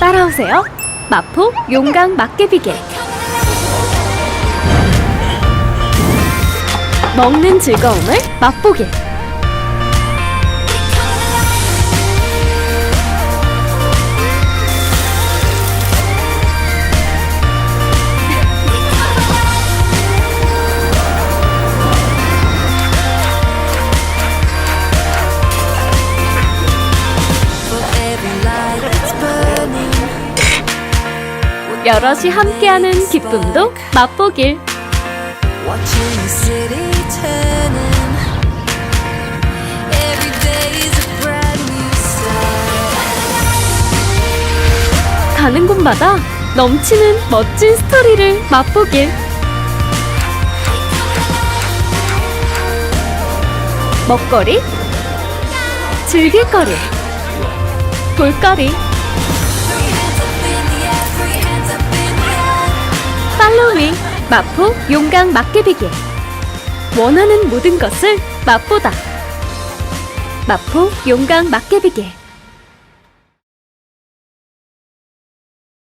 따라오세요. 마포 용강 막개비계. 먹는 즐거움을 맛보길. 여럿이 함께하는 기쁨도 맛보길. Watching the city turning. Every day is a brand new start. 가는 곳마다 넘치는 멋진 스토리를 맛보길. 먹거리, 즐길거리, 볼거리, 팔로우미 마포 용강 막개비계. 원하는 모든 것을 맛보다. 마포 용강 막개비계.